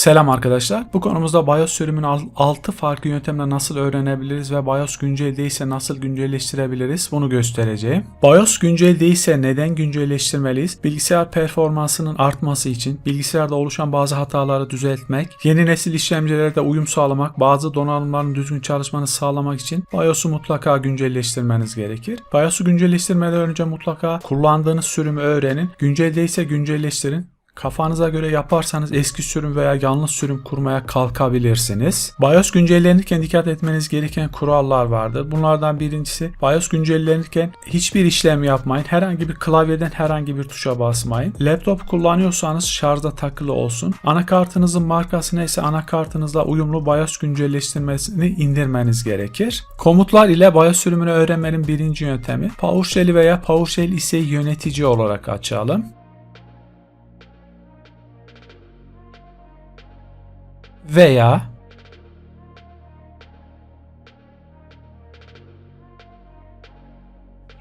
Selam arkadaşlar. Bu konumuzda BIOS sürümünü 6 farklı yöntemle nasıl öğrenebiliriz ve BIOS güncel değilse nasıl güncelleştirebiliriz bunu göstereceğim. BIOS güncel değilse neden güncelleştirmeliyiz? Bilgisayar performansının artması için, bilgisayarda oluşan bazı hataları düzeltmek, yeni nesil işlemcilerde uyum sağlamak, bazı donanımların düzgün çalışmasını sağlamak için BIOS'u mutlaka güncelleştirmeniz gerekir. BIOS'u güncelleştirmeden önce mutlaka kullandığınız sürümü öğrenin. Güncel değilse güncelleştirin. Kafanıza göre yaparsanız eski sürüm veya yanlış sürüm kurmaya kalkabilirsiniz. BIOS güncellenirken dikkat etmeniz gereken kurallar vardır. Bunlardan birincisi BIOS güncellenirken hiçbir işlem yapmayın. Herhangi bir klavyeden herhangi bir tuşa basmayın. Laptop kullanıyorsanız şarjda takılı olsun. Anakartınızın markası neyse anakartınızla uyumlu BIOS güncelleştirmesini indirmeniz gerekir. Komutlar ile BIOS sürümünü öğrenmenin birinci yöntemi PowerShell'i veya PowerShell ise yönetici olarak açalım. Veya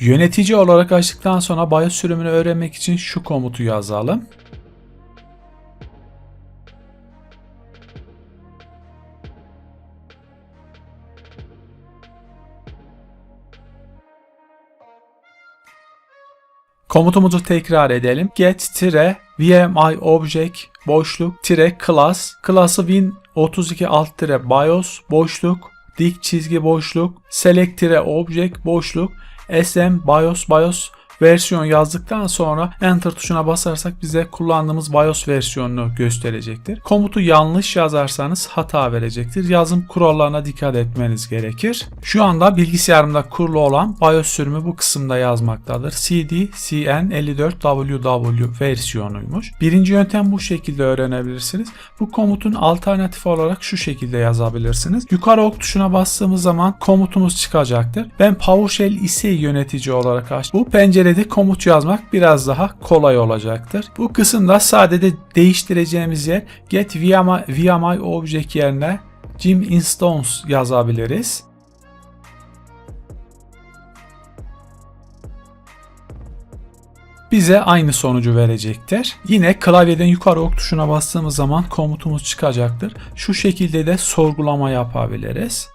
yönetici olarak açtıktan sonra BIOS sürümünü öğrenmek için şu komutu yazalım. Komutumuzu tekrar edelim. Get-vmi object boşluk tire class. Class'ı win 32 alt tire bios boşluk. Dik çizgi boşluk. Select tire object boşluk. Sm bios bios versiyon yazdıktan sonra enter tuşuna basarsak bize kullandığımız BIOS versiyonunu gösterecektir. Komutu yanlış yazarsanız hata verecektir. Yazım kurallarına dikkat etmeniz gerekir. Şu anda bilgisayarımda kurulu olan BIOS sürümü bu kısımda yazmaktadır. CD CN54WW versiyonuymuş. Birinci yöntem bu şekilde öğrenebilirsiniz. Bu komutun alternatif olarak şu şekilde yazabilirsiniz. Yukarı ok tuşuna bastığımız zaman komutumuz çıkacaktır. Ben PowerShell ise yönetici olarak açtım. Bu pencere de komut yazmak biraz daha kolay olacaktır. Bu kısımda sadece değiştireceğimiz yer get my object yerine gym instance yazabiliriz. bize aynı sonucu verecektir. Yine klavyeden yukarı ok tuşuna bastığımız zaman komutumuz çıkacaktır. Şu şekilde de sorgulama yapabiliriz.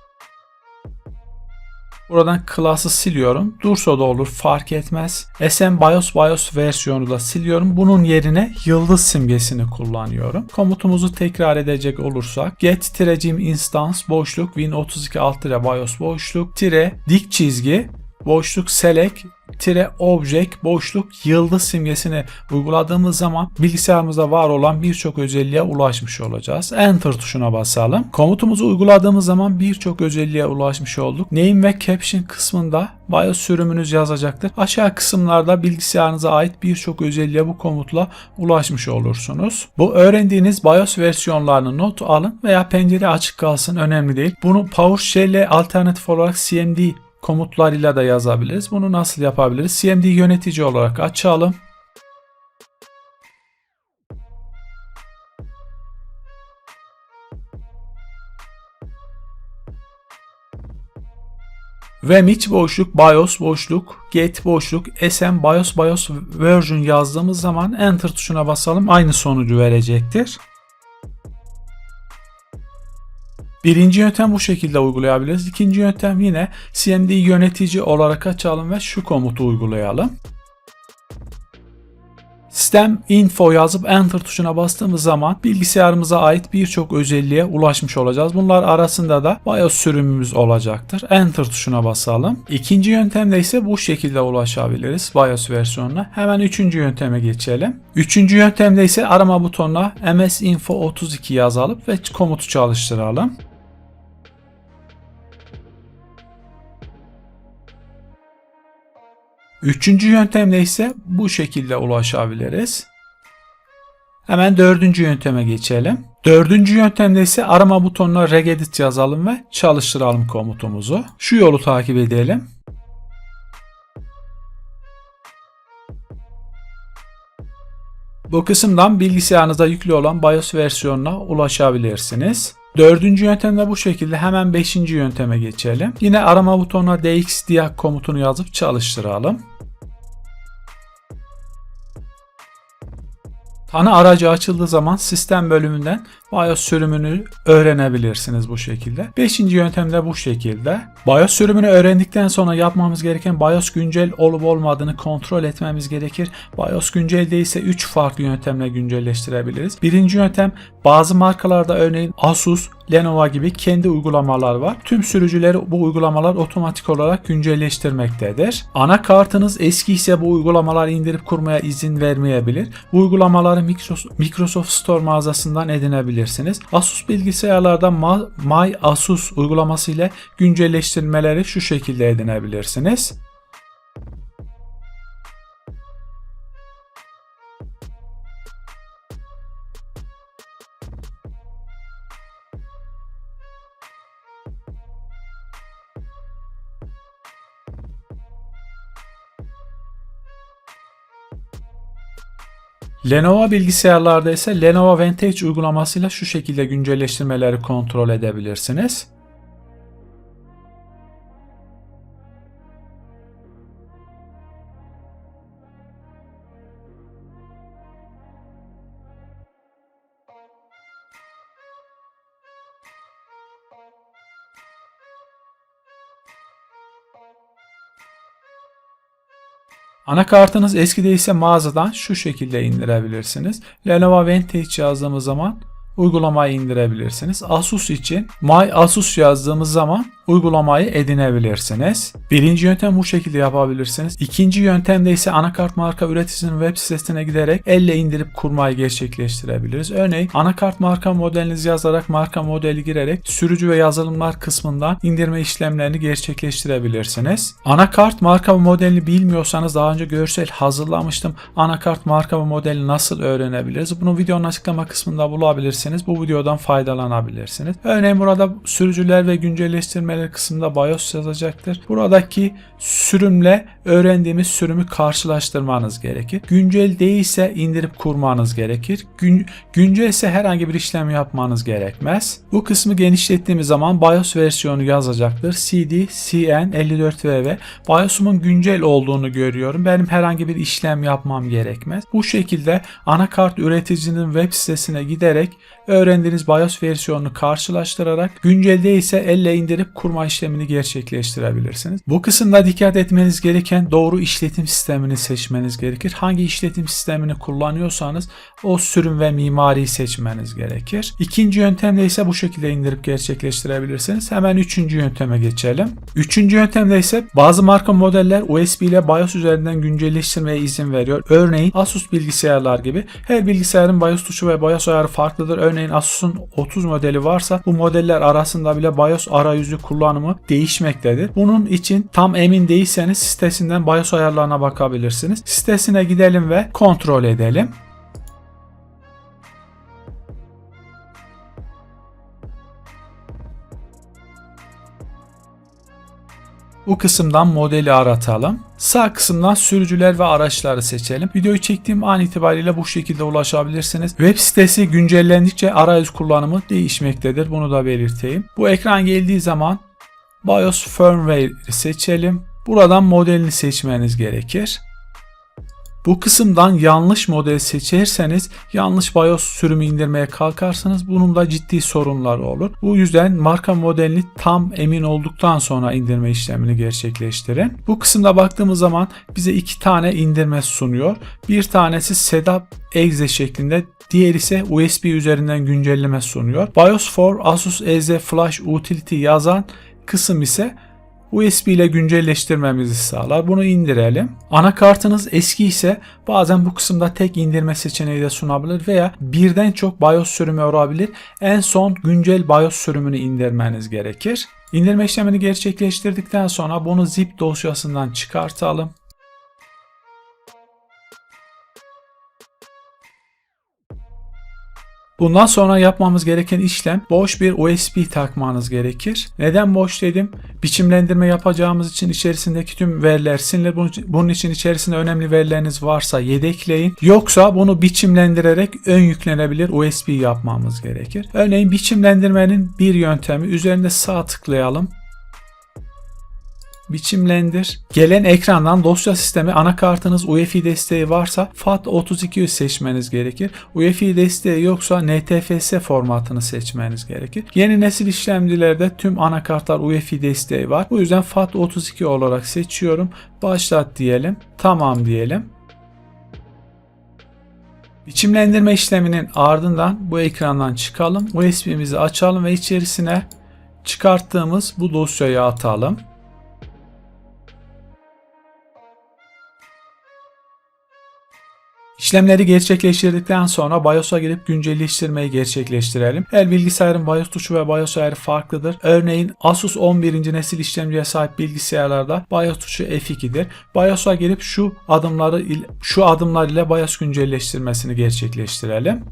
Buradan class'ı siliyorum. Dursa da olur fark etmez. SM BIOS BIOS versiyonu da siliyorum. Bunun yerine yıldız simgesini kullanıyorum. Komutumuzu tekrar edecek olursak get tirecim instance boşluk win 32 alt tire BIOS boşluk tire dik çizgi boşluk select tire object boşluk yıldız simgesini uyguladığımız zaman bilgisayarımızda var olan birçok özelliğe ulaşmış olacağız. Enter tuşuna basalım. Komutumuzu uyguladığımız zaman birçok özelliğe ulaşmış olduk. Name ve caption kısmında BIOS sürümünüz yazacaktır. Aşağı kısımlarda bilgisayarınıza ait birçok özelliğe bu komutla ulaşmış olursunuz. Bu öğrendiğiniz BIOS versiyonlarını not alın veya pencere açık kalsın önemli değil. Bunu PowerShell ile alternatif olarak CMD komutlarıyla da yazabiliriz. Bunu nasıl yapabiliriz? CMD yönetici olarak açalım. Vem iç boşluk, BIOS boşluk, get boşluk, SM BIOS BIOS version yazdığımız zaman Enter tuşuna basalım. Aynı sonucu verecektir. Birinci yöntem bu şekilde uygulayabiliriz. İkinci yöntem yine CMD yönetici olarak açalım ve şu komutu uygulayalım. Sistem info yazıp enter tuşuna bastığımız zaman bilgisayarımıza ait birçok özelliğe ulaşmış olacağız. Bunlar arasında da BIOS sürümümüz olacaktır. Enter tuşuna basalım. İkinci yöntemde ise bu şekilde ulaşabiliriz BIOS versiyonuna. Hemen üçüncü yönteme geçelim. Üçüncü yöntemde ise arama butonuna ms info 32 yazalım ve komutu çalıştıralım. Üçüncü yöntemle ise bu şekilde ulaşabiliriz. Hemen dördüncü yönteme geçelim. Dördüncü yöntemde ise arama butonuna regedit yazalım ve çalıştıralım komutumuzu. Şu yolu takip edelim. Bu kısımdan bilgisayarınızda yüklü olan BIOS versiyonuna ulaşabilirsiniz. Dördüncü yöntemde bu şekilde hemen beşinci yönteme geçelim. Yine arama butonuna dxdiag komutunu yazıp çalıştıralım. Ana aracı açıldığı zaman sistem bölümünden BIOS sürümünü öğrenebilirsiniz bu şekilde. Beşinci yöntem de bu şekilde. BIOS sürümünü öğrendikten sonra yapmamız gereken BIOS güncel olup olmadığını kontrol etmemiz gerekir. BIOS güncel değilse 3 farklı yöntemle güncelleştirebiliriz. Birinci yöntem bazı markalarda örneğin Asus, Lenovo gibi kendi uygulamalar var. Tüm sürücüleri bu uygulamalar otomatik olarak güncelleştirmektedir. Anakartınız eski ise bu uygulamaları indirip kurmaya izin vermeyebilir. Bu uygulamaları Microsoft Store mağazasından edinebilirsiniz. Asus bilgisayarlarda My Asus uygulaması ile güncelleştirmeleri şu şekilde edinebilirsiniz. Lenovo bilgisayarlarda ise Lenovo Vantage uygulamasıyla şu şekilde güncelleştirmeleri kontrol edebilirsiniz. Anakartınız eski değilse mağazadan şu şekilde indirebilirsiniz. Lenovo Vantage yazdığımız zaman uygulamayı indirebilirsiniz. Asus için My Asus yazdığımız zaman uygulamayı edinebilirsiniz. Birinci yöntem bu şekilde yapabilirsiniz. İkinci yöntemde ise anakart marka üreticisinin web sitesine giderek elle indirip kurmayı gerçekleştirebiliriz. Örneğin anakart marka modelinizi yazarak marka modeli girerek sürücü ve yazılımlar kısmından indirme işlemlerini gerçekleştirebilirsiniz. Anakart marka modelini bilmiyorsanız daha önce görsel hazırlamıştım. Anakart marka modeli nasıl öğrenebiliriz? Bunu videonun açıklama kısmında bulabilirsiniz. Bu videodan faydalanabilirsiniz. Örneğin burada sürücüler ve güncelleştirme kelimeler kısmında BIOS yazacaktır. Buradaki sürümle öğrendiğimiz sürümü karşılaştırmanız gerekir. Güncel değilse indirip kurmanız gerekir. Gün, güncel ise herhangi bir işlem yapmanız gerekmez. Bu kısmı genişlettiğimiz zaman BIOS versiyonu yazacaktır. CD CN54VV BIOS'umun güncel olduğunu görüyorum. Benim herhangi bir işlem yapmam gerekmez. Bu şekilde anakart üreticinin web sitesine giderek öğrendiğiniz BIOS versiyonunu karşılaştırarak güncel değilse elle indirip kurma işlemini gerçekleştirebilirsiniz. Bu kısımda dikkat etmeniz gereken doğru işletim sistemini seçmeniz gerekir. Hangi işletim sistemini kullanıyorsanız o sürüm ve mimariyi seçmeniz gerekir. İkinci yöntemde ise bu şekilde indirip gerçekleştirebilirsiniz. Hemen üçüncü yönteme geçelim. Üçüncü yöntemde ise bazı marka modeller USB ile BIOS üzerinden güncelleştirmeye izin veriyor. Örneğin Asus bilgisayarlar gibi her bilgisayarın BIOS tuşu ve BIOS ayarı farklıdır. Örneğin Asus'un 30 modeli varsa bu modeller arasında bile BIOS arayüzü kullanımı değişmektedir. Bunun için tam emin değilseniz sitesinden BIOS ayarlarına bakabilirsiniz. Sitesine gidelim ve kontrol edelim. Bu kısımdan modeli aratalım. Sağ kısımdan sürücüler ve araçları seçelim. Videoyu çektiğim an itibariyle bu şekilde ulaşabilirsiniz. Web sitesi güncellendikçe arayüz kullanımı değişmektedir. Bunu da belirteyim. Bu ekran geldiği zaman BIOS Firmware seçelim. Buradan modelini seçmeniz gerekir. Bu kısımdan yanlış model seçerseniz yanlış BIOS sürümü indirmeye kalkarsanız bunun da ciddi sorunlar olur. Bu yüzden marka modelini tam emin olduktan sonra indirme işlemini gerçekleştirin. Bu kısımda baktığımız zaman bize iki tane indirme sunuyor. Bir tanesi Setup Exe şeklinde Diğer ise USB üzerinden güncelleme sunuyor. BIOS for Asus EZ Flash Utility yazan kısım ise USB ile güncelleştirmemizi sağlar. Bunu indirelim. Anakartınız eski ise bazen bu kısımda tek indirme seçeneği de sunabilir veya birden çok BIOS sürümü olabilir. En son güncel BIOS sürümünü indirmeniz gerekir. İndirme işlemini gerçekleştirdikten sonra bunu zip dosyasından çıkartalım. Bundan sonra yapmamız gereken işlem boş bir USB takmanız gerekir. Neden boş dedim? Biçimlendirme yapacağımız için içerisindeki tüm veriler silinir. Bunun için içerisinde önemli verileriniz varsa yedekleyin. Yoksa bunu biçimlendirerek ön yüklenebilir USB yapmamız gerekir. Örneğin biçimlendirmenin bir yöntemi üzerinde sağ tıklayalım. Biçimlendir. Gelen ekrandan dosya sistemi anakartınız UEFI desteği varsa FAT3200 seçmeniz gerekir. UEFI desteği yoksa NTFS formatını seçmeniz gerekir. Yeni nesil işlemcilerde tüm anakartlar UEFI desteği var. Bu yüzden FAT32 olarak seçiyorum. Başlat diyelim. Tamam diyelim. Biçimlendirme işleminin ardından bu ekrandan çıkalım. USB'mizi açalım ve içerisine çıkarttığımız bu dosyayı atalım. İşlemleri gerçekleştirdikten sonra BIOS'a girip güncelleştirmeyi gerçekleştirelim. Her bilgisayarın BIOS tuşu ve BIOS ayarı farklıdır. Örneğin Asus 11. nesil işlemciye sahip bilgisayarlarda BIOS tuşu F2'dir. BIOS'a girip şu adımları şu adımlar ile BIOS güncelleştirmesini gerçekleştirelim.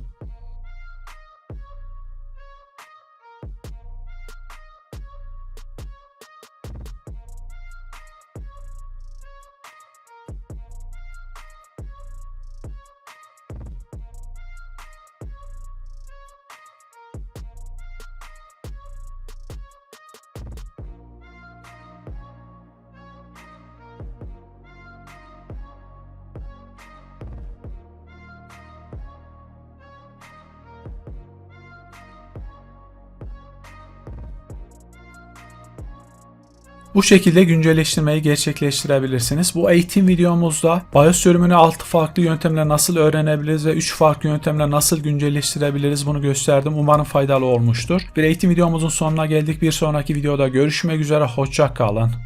Bu şekilde güncelleştirmeyi gerçekleştirebilirsiniz. Bu eğitim videomuzda BIOS sürümünü 6 farklı yöntemle nasıl öğrenebiliriz ve 3 farklı yöntemle nasıl güncelleştirebiliriz bunu gösterdim. Umarım faydalı olmuştur. Bir eğitim videomuzun sonuna geldik. Bir sonraki videoda görüşmek üzere. Hoşça kalın.